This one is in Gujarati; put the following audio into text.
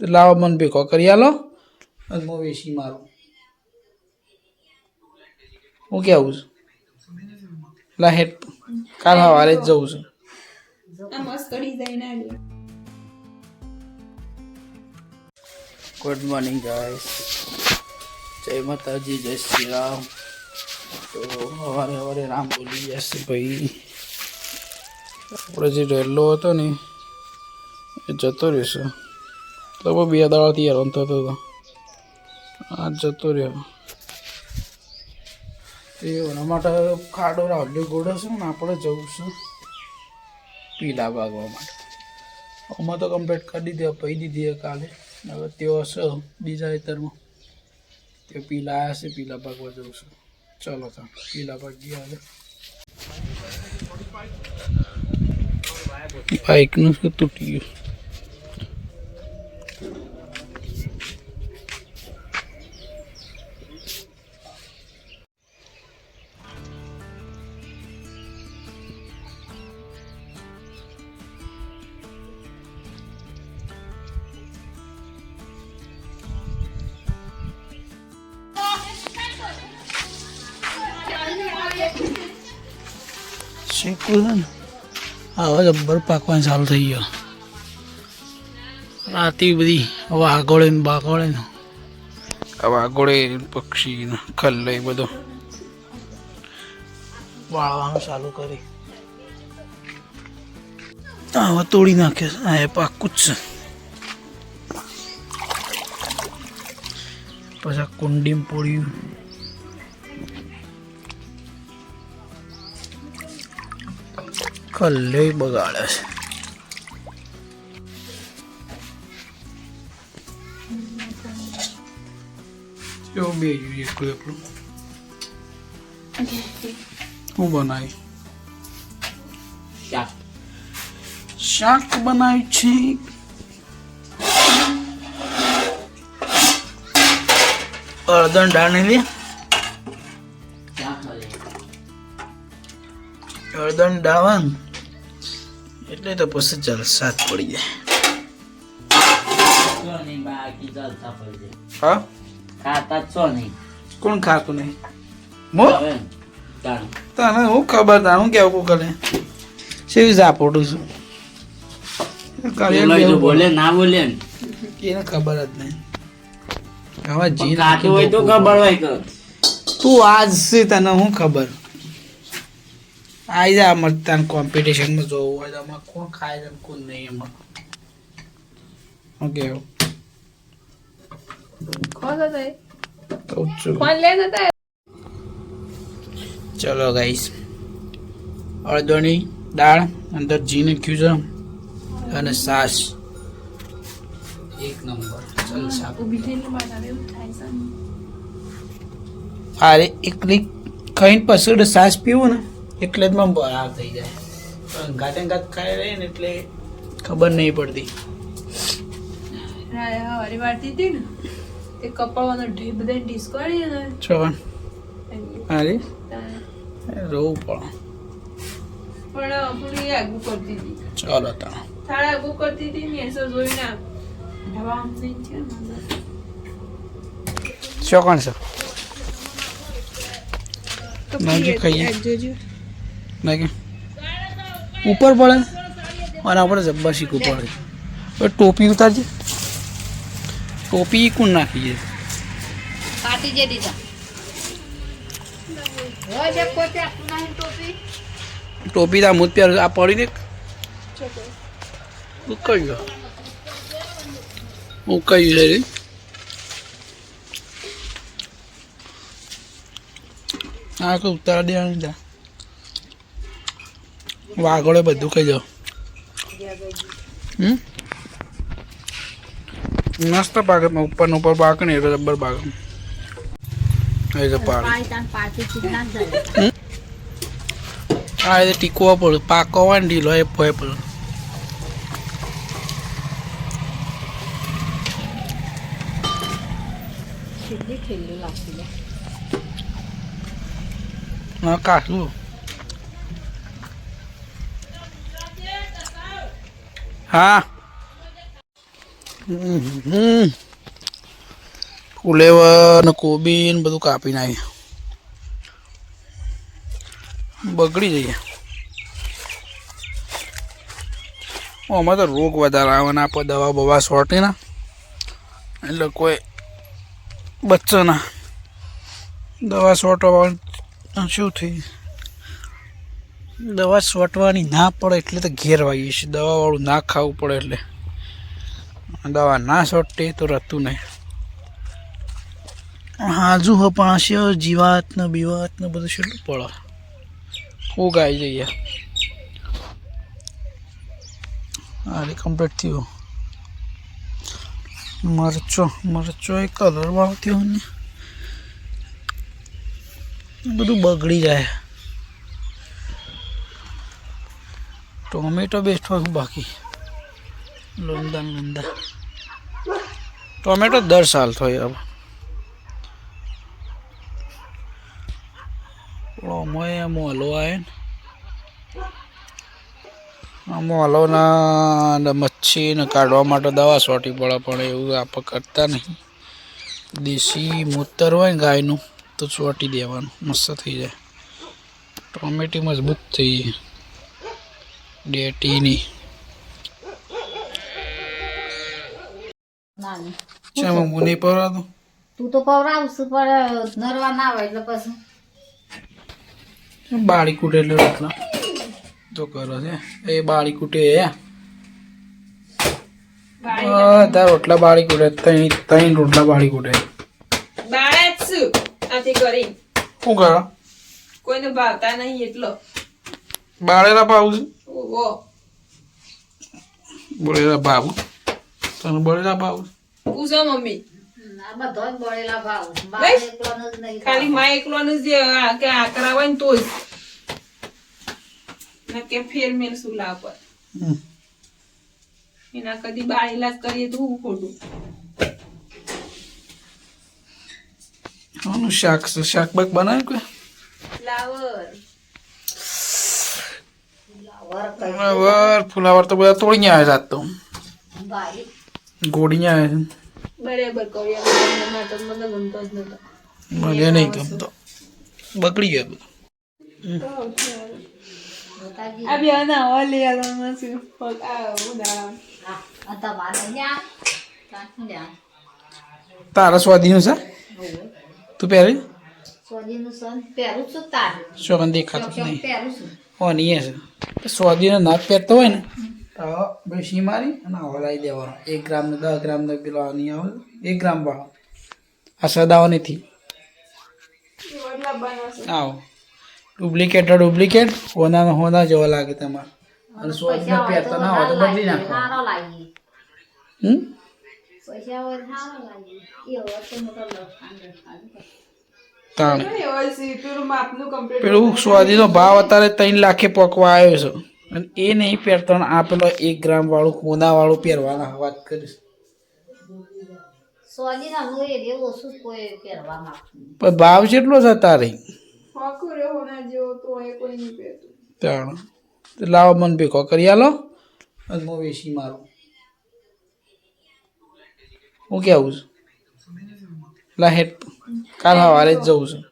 લાવો મને ભેગો કરી આલો અને હું વેસી મારું. હું કેવું છું? લા હેડ. કાલ સવારે જ જવું છું. આવી ગુડ મોર્નિંગ ગાઈસ જય માતાજી જય શ્રી રામ. તો સવારે સવારે રામ બોલી જશે ભાઈ. આપણે જે રેલો હતો ને એ જતો રહેશે. લગભગ બે દાડાથી હેરાન થતો હતો આ જતો રહ્યો એ એના માટે ખાડો રાવલ્યો ગોળો છે ને આપણે જવું છું પીલા ભાગવા માટે આમાં તો કમ્પ્લીટ કરી દીધી પહી દીધી છે કાલે હવે તેઓ હશે બીજા ખેતરમાં તે પીલા આવ્યા છે પીલા ભાગવા જવું છું ચાલો તો પીલા ભાગી આવે બાઇકનું શું તૂટી ગયું શીખવું છે ને? હવે જબ્બર પાકવાનું ચાલુ થઈ ગયો. રાતે બધી વાઘોળે ને બાઘોળે ને. પક્ષી ને ખલ્લે બધો. વાળવાનું ચાલુ કરી. હવે તોડી નાખે હા એ પાકું જ છે. પછી કુંડીમાં પોળ્યું. કલ્લે બગાડે છે. કેવું બે જોઈએ એકલું એકલું? હું બનાવી શાક. બનાવ્યું છે. અડદણ ડાણી લે અડદણ દાવન? એટલે તો પછી જલસા જ પડી જાય. હા? ખાતા છો નહીં. કોણ ખાતું નહીં? મો તને હું ખબર તા હું કેવું કરે સેવી ઝાપોડું છું? બોલે. ના બોલે એને ખબર જ નહીં. હવે જી હોય તો ખબર હોય તું આજ છે તને હું ખબર? આઈ જા અમારે કોમ્પિટિશન કોમ્પિટિશનમાં જોવું હોય તો આમાં કોણ ખાય છે કોણ નહીં એમાં ઓકે ચલો. ગાઈસ અડદણી દાળ અંદર ઘી નાખ્યું છે અને સાસ એક નંબર. અરે એકલી ખાઈને પછી સાસ પીવું ને. એટલે જ મને બરાબર થઈ જાય. પણ ગાતે ગાત ખાઈ રહી ને એટલે ખબર નહીં પડતી. વાળતી હતી ને તે કપાળવાનો ઢી બધા ડિસ્કોડી ને. છો? અરે રોવું પણ. પણ પૂરી આગુ કરતી હતી. ચાલો તા. થાળા આગુ કરતી હતી ને એસો જોઈને આમ થઈ છે ને અંદર. શું છે. તો ના, જે પીએ ખાઈએ. જોજો. ના કે ઉપર પડે. અને આપણે જબ્બર શીખવું પડે. હવે ટોપી ઉતારજે. ટોપી કોણ નાખી છે? ટોપી. તા તો મુદ પ્યાર આ પડી ને ઉકાઈ ગયો. ઉકાઈ છે. રે આ તો ઉતાર દેવાની જા વાગોળે બધું કહી જાઓ મસ્ત પાકે ઉપર ઉપર પાક ને એટલે પાક પાકે એ આ રીતે ટીકવો પડે. પાકો હોય ને ઢીલો એ ફોય પડે હા કાઢું. હા. ફુલેવર ને કોબી ને બધું કાપી નાખ્યું બગડી જઈએ. આમાં તો રોગ વધારે આવે ને આપણે દવા બવા સોટી ના. એટલે કોઈ બચ્ચોના દવા સોટવા શું થઈ? દવા છોટવાની ના પડે એટલે તો ઘેર વાગીએ છીએ. દવાવાળું ના ખાવું પડે એટલે. દવા ના સોટે તો રહેતું નહીં. હાજુ હો પાસે જીવાત ને બીવાત ને બધું છેલ્લું પડે ઉગાઈ જઈએ. અરે કમ્પ્લીટ થયું. મરચો મરચો એ કલર વાળો થયો ને. બધું બગડી જાય. ટોમેટો બેસવા બાકી. લોંદા લોંદા. ટોમેટો દર સાલ થાય હવે ઓમોય મોલો આવે ને. મોલોના મચ્છીને કાઢવા માટે દવા સોટી પડે, પણ એવું આપણે કરતા નહીં. દેશી મૂતર હોય ને ગાયનું, તો ચોટી દેવાનું. મસ્ત થઈ જાય. ટોમેટી મજબૂત થઈ જાય. ડેટીની. નાની. ચાલો હું નહીં પરાતો તું તો પવરાવશું પણ નરવા ના આવે એટલે પછી. બાળી કૂટે એટલે રોટલા. તો કરો છે. એ બાળી કૂટે હે. બધા રોટલા બાળી કૂટે ત્રણ ત્રણ રોટલા બાળી કૂટે. બાળા જ શું? આથી કરી. શું કરો? કોઈને ભાવતા નહીં એટલો. બાળેલા ભાવ છે? ઓહો. બળેલા ભાવ. તને બળેલા ભાવ? પૂછો મમ્મી. ખાલી માં એકલોનું જ કે આ કરાવાય ને તો જ ને કે ફેર મેલ શું લાવ પર. હમ. એના કદી બાળેલા જ કરીએ તો હું ખોટું? શાક શાક બાક બનાવ્યું કે ફ્લાવર વર કઈ ફુલાવર ફુલાવર તો બધા તોડી આવ્યા જાત તો બારી આવે આવ્યા બરાબર મને છે નહીં ગમતો બગડી ગયા બધું છે તારા સ્વાધીનું છે તું પહેરી સન પહેરું છું તારું શું દેખાતું નહીં પહેરું છું ઓ હશે. સ્વાધીનો નાક પહેરતો હોય ને, તો સી મારી અને હલાવી દેવાનો એક ગ્રામને દસ ગ્રામ ને પેલો આની આવે. એક ગ્રામ વાળો. આ સદાઓ નથી. આવો. Duplicate duplicate. હોના હોના જેવા લાગે તમારે. અને સ્વાધીનો પહેરતો ના હોય તો બદલી નાખો પૈસા હોય સારો લાગે. એ તો મોટો લખાણ તાણે પેલું માપનું કમ્પ્લીટ પેલું સ્વાદીનો ભાવ અત્યારે ત્રણ લાખે પકવા આવ્યો છે. અને એ નહીં પહેરતા આ પેલો એક ગ્રામ વાળું કોના વાળું પહેરવાના વાત કરીશ. પણ ભાવ કેટલો છે તારે હોકું રે હોના જેવો તો એ કોઈ નહીં પહેરતું. તાણ તો લાવો મન ભેગો કરી આલો. અને હું વેસી મારું. હું કેવું છું? લા હેઠ કાલ સવારે જ જવું છું.